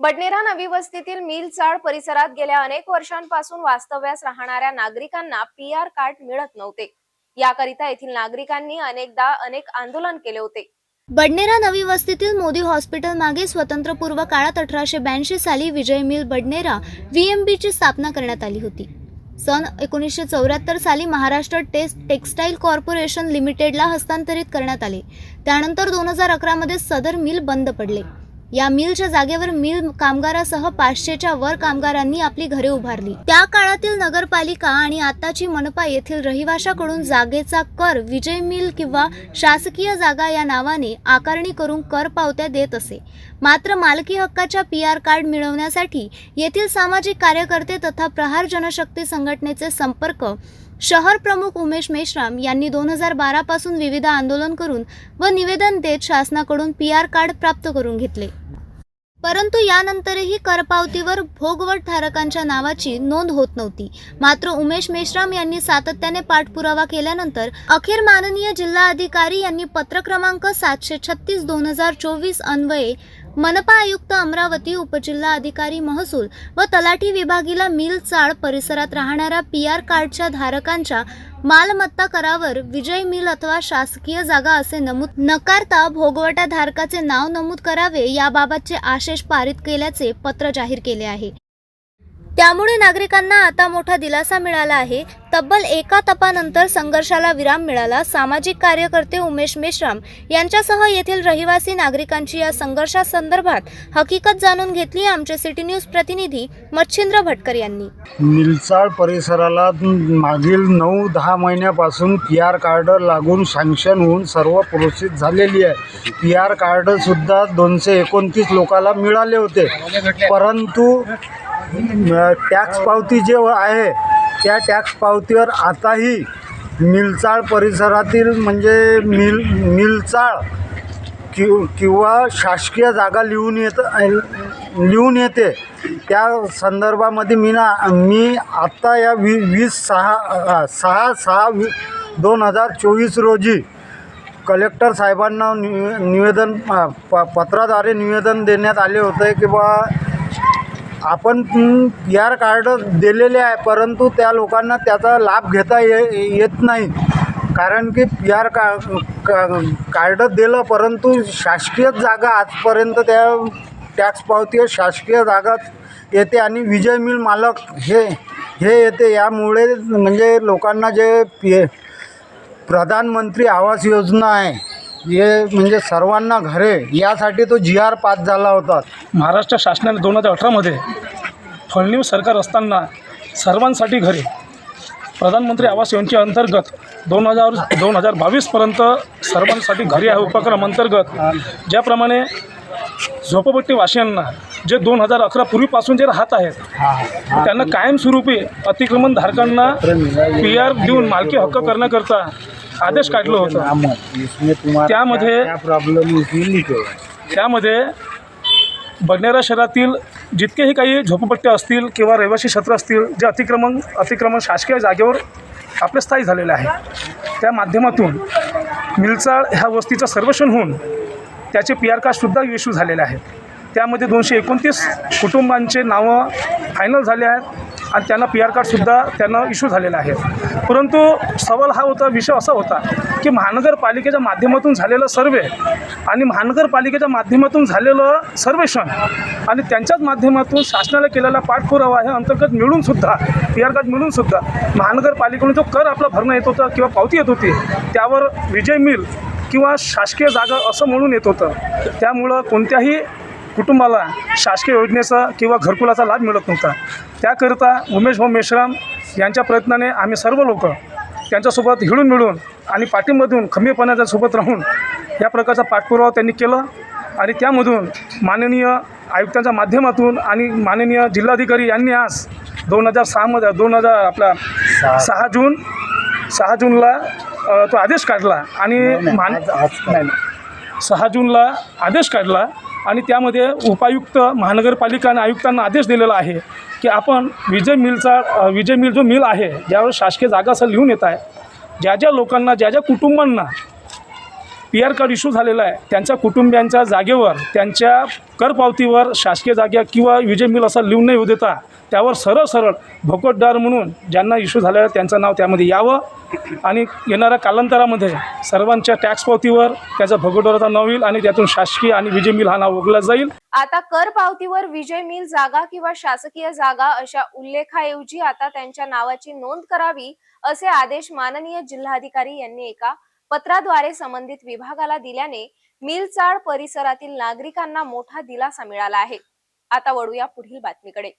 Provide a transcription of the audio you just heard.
बडनेरा नवी वस्तीतील मिलचाळ परिसरात गेल्या अनेक वर्षांपासून वास्तव्यास राहणाऱ्या नागरिकांना पी आर कार्ड मिळत नव्हते. याकरिता येथील नागरिकांनी अनेकदा अनेक आंदोलन केले होते. बडनेरा नवी वस्तीतील मोदी हॉस्पिटल मागे स्वतंत्रपूर्व काळात अठराशे ब्याऐंशी साली विजय मिल बडनेरा व्हीएमबी ची स्थापना करण्यात आली होती. सन एकोणीसशे चौऱ्याहत्तर साली महाराष्ट्र टेस्ट टेक्स्टाईल कॉर्पोरेशन लिमिटेडला हस्तांतरित करण्यात आले. त्यानंतर दोन हजार अकरामध्ये सदर मिल बंद पडले. या मिलच्या जागेवर मिल कामगारासह पाचशेच्या वर कामगारांनी आपली घरे उभारली. त्या काळातील नगरपालिका आणि आताची मनपा येथील रहिवाशाकडून जागेचा कर विजय मिल किंवा शासकीय जागा या नावाने आकारणी करून कर पावत्या देत असे. मात्र मालकी हक्काच्या पी आर कार्ड मिळवण्यासाठी येथील सामाजिक कार्यकर्ते तथा प्रहार जनशक्ती संघटनेचे संपर्क शहर प्रमुख उमेश मेश्राम यांनी दोन हजार बारापासून विविध आंदोलन करून व निवेदन देत शासनाकडून पी आर कार्ड प्राप्त करून घेतले. परंतु यानंतरही करपावतीवर भोगवट धारकांच्या नावाची नोंद होत नव्हती. मात्र उमेश मेश्राम यांनी सातत्याने पाठपुरावा केल्यानंतर अखेर माननीय जिल्हाधिकारी यांनी पत्र क्रमांक सातशे छत्तीस दोन हजार चोवीस अन्वये मनपा आयुक्त अमरावती उपजिल्हा अधिकारी महसूल व तलाठी विभागीला मिल चाळ परिसरात राहणाऱ्या पी आर कार्डच्या धारकांच्या मालमत्ता करावर विजय मिल अथवा शासकीय जागा असे नमूद नकारता भोगवटा धारकाचे नाव नमूद करावे याबाबतचे आशेष पारित केल्याचे पत्र जाहीर केले आहे. त्यामुळे नागरिकांना आता मोठा दिलासा मिळाला आहे. तब्बल एका तपानंतर संघर्षाला विराम मिळाला. सामाजिक कार्यकर्ते उमेश मेश्राम यांच्यासह येथील रहिवासी नागरिकांची या संघर्षासंदर्भात हकीकत जाणून घेतली आमचे सिटी न्यूज प्रतिनिधी मच्छिंद्र भटकर यांनी. निलचाळ परिसराला मागील नऊ दहा महिन्यापासून पी आर कार्ड लागून सँक्शन होऊन सर्व प्रोसेस झालेली आहे. पी आर कार्डसुद्धा दोनशे एकोणतीस लोकाला मिळाले होते. परंतु टॅक्स पावती जे आहे त्या टॅक्स पावतीवर आताही मिलचाळ परिसरातील म्हणजे मिल मिलचाळ कि किंवा शासकीय जागा लिहून येत लिहून येते. त्या संदर्भामध्ये मी ना मी आत्ता या वी वीस सहा सहा सहा वी दोन हजार चोवीस रोजी कलेक्टर साहेबांना निवेदन प पत्राद्वारे निवेदन देण्यात आले होते की बा आपण पी आर कार्ड दिलेले आहे परंतु त्या लोकांना त्याचा लाभ घेता ये येत नाही. कारण की पी आर का का- कार्ड दिलं परंतु शासकीय जागा आजपर्यंत त्या टॅक्स पावतीवर शासकीय जागाच येते आणि विजय मिल मालक हे हे येते. यामुळे म्हणजे लोकांना जे पी प्रधानमंत्री आवास योजना आहे हे म्हणजे सर्वांना घरे यासाठी तो जी आर पास झाला होता. महाराष्ट्र शासनाने दोन हजार अठरामध्ये फडणवीस सरकार असताना सर्वांसाठी घरे. प्रधानमंत्री आवास योजनेअंतर्गत दोन हजार दोन हजार बावीसपर्यंत सर्वांसाठी घरे आहे उपक्रम अंतर्गत ज्याप्रमाणे झोपपट्टी वासियांना जे दोन हजार अकरा पूर्वीपासून जे राहत आहेत त्यांना कायमस्वरूपी अतिक्रमणधारकांना पी आर देऊन मालकी हक्क करण्याकरता आदेश काढलं होतं. त्यामध्ये- प्रॉब्लेम त्यामध्ये बडनेरा शहरातील जितकेही काही झोपपट्ट्या असतील किंवा रहिवासी क्षेत्र असतील जे अतिक्रमण अतिक्रमण शासकीय जागेवर आपले स्थायी झालेले आहे त्या माध्यमातून मिलचाळ ह्या वस्तीचं सर्वेक्षण होऊन त्याचे पी आर कार्डसुद्धा इश्यू झालेले आहेत. त्यामध्ये दोनशे एकोणतीस कुटुंबांचे नावं फायनल झाले आहेत. आणि त्यांना पी आर कार्डसुद्धा त्यांना इश्यू झालेलं आहे. परंतु सवाल हा होता विषय असा होता की महानगरपालिकेच्या माध्यमातून झालेलं सर्वे आणि महानगरपालिकेच्या माध्यमातून झालेलं सर्वेक्षण आणि त्यांच्याच माध्यमातून शासनाला केलेला पाठपुरावा हे अंतर्गत मिळूनसुद्धा पी आर कार्ड मिळूनसुद्धा महानगरपालिकेने जो कर आपला भरणं येत होता किंवा पावती येत होती त्यावर विजय मिल किंवा शासकीय जागा असं म्हणून येत होतं. त्यामुळं कोणत्याही कुटुंबाला शासकीय योजनेचा किंवा घरकुलाचा लाभ मिळत नव्हता. त्याकरिता उमेश भाऊ मेश्राम यांच्या प्रयत्नाने आम्ही सर्व लोक त्यांच्यासोबत हिळून मिळून आणि पाठीमधून खंबीरपणाच्या सोबत राहून या प्रकारचा पाठपुरावा त्यांनी केला आणि त्यामधून माननीय आयुक्तांच्या माध्यमातून आणि माननीय जिल्हाधिकारी यांनी आज दोन हजार सहामध्ये दोन हजार आपला सहा. जून सहा जूनला तो आदेश काढला आणि मान. सहा जूनला आदेश काढला आणि त्यामध्ये उपायुक्त महानगरपालिका आणि आयुक्तांना आदेश दिलेला आहे की आपण विजय मिलचा विजय मिल जो मिल आहे ज्यावर शासकीय जागा असं लिहून येत आहे. ज्या ज्या लोकांना ज्या ज्या कुटुंबांना पी आर कार्ड इश्यू झालेलं आहे. त्यांच्या कुटुंबियांच्या जागेवर त्यांच्या करपावतीवर शासकीय जागा किंवा विजय मिल असा लिहून नाही येऊ देता त्यावर सरळ सरळ भोकटदार म्हणून ज्यांना इश्यू झालेला आहे त्यांचं नाव त्यामध्ये यावं. आणि येणाऱ्या कालांतरामध्ये सर्वांच्या टॅक्स पावतीवर त्याचा भोकटदाराचं नाव येईल आणि त्यातून शासकीय आणि विजय मिल हा नाव ओघला जाईल. आता कर पावतीवर विजय मिल जागा किंवा शासकीय जागा अशा उल्लेखाऐवजी आता त्यांच्या नावाची नोंद करावी असे आदेश माननीय जिल्हाधिकारी यांनी एका पत्राद्वारे संबंधित विभागाला दिल्याने मिलचाळ परिसरातील नागरिकांना मोठा दिलासा मिळाला आहे. आता वळूया पुढील बातमीकडे.